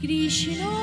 Krishna